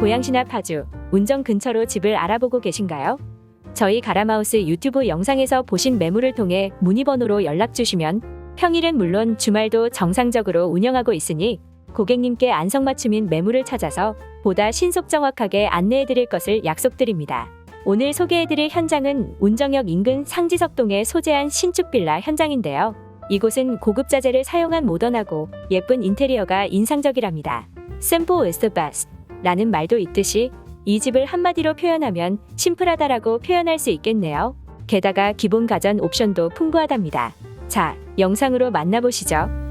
고양시나 파주, 운정 근처로 집을 알아보고 계신가요? 저희 가라마우스 유튜브 영상에서 보신 매물을 통해 문의번호로 연락 주시면 평일은 물론 주말도 정상적으로 운영하고 있으니 고객님께 안성맞춤인 매물을 찾아서 보다 신속 정확하게 안내해 드릴 것을 약속드립니다. 오늘 소개해 드릴 현장은 운정역 인근 상지석동에 소재한 신축 빌라 현장인데요. 이곳은 고급 자재를 사용한 모던하고 예쁜 인테리어가 인상적이랍니다. 샘포 웨스트 베스트 라는 말도 있듯이 이 집을 한마디로 표현하면 심플하다라고 표현할 수 있겠네요. 게다가 기본 가전 옵션도 풍부하답니다. 자, 영상으로 만나보시죠.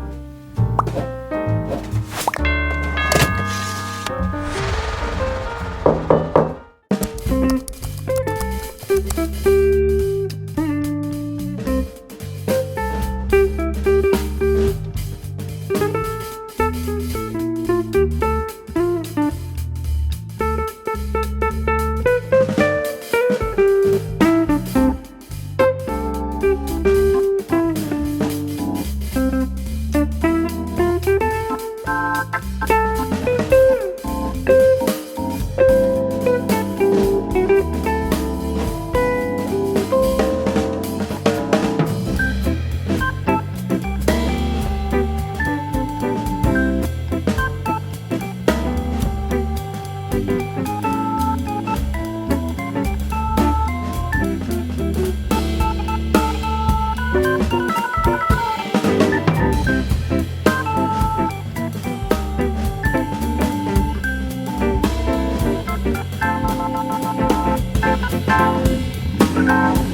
자,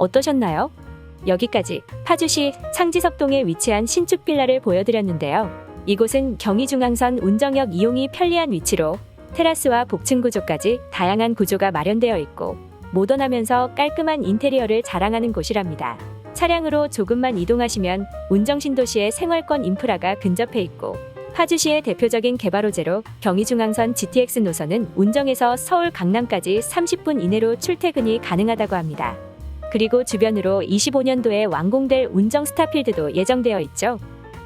어떠셨나요? 여기까지 파주시 상지석동에 위치한 신축 빌라를 보여드렸는데요. 이곳은 경의중앙선 운정역 이용이 편리한 위치로 테라스와 복층 구조까지 다양한 구조가 마련되어 있고 모던하면서 깔끔한 인테리어를 자랑하는 곳이랍니다. 차량으로 조금만 이동하시면 운정신도시의 생활권 인프라가 근접해 있고 파주시의 대표적인 개발호재로 경의중앙선 GTX 노선은 운정에서 서울 강남까지 30분 이내로 출퇴근이 가능하다고 합니다. 그리고 주변으로 25년도에 완공될 운정 스타필드도 예정되어 있죠.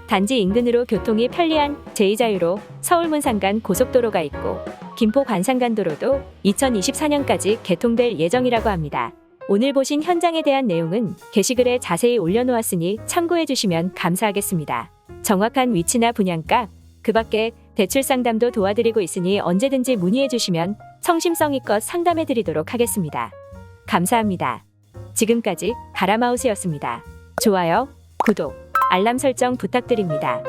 단지 인근으로 교통이 편리한 제2자유로 서울 문산 간 고속도로가 있고 김포 관상간도로도 2024년까지 개통될 예정이라고 합니다. 오늘 보신 현장에 대한 내용은 게시글에 자세히 올려놓았으니 참고해 주시면 감사하겠습니다. 정확한 위치나 분양가, 그 밖에 대출 상담도 도와드리고 있으니 언제든지 문의해 주시면 성심성의껏 상담해 드리도록 하겠습니다. 감사합니다. 지금까지 가라마우스였습니다. 좋아요, 구독, 알람 설정 부탁드립니다.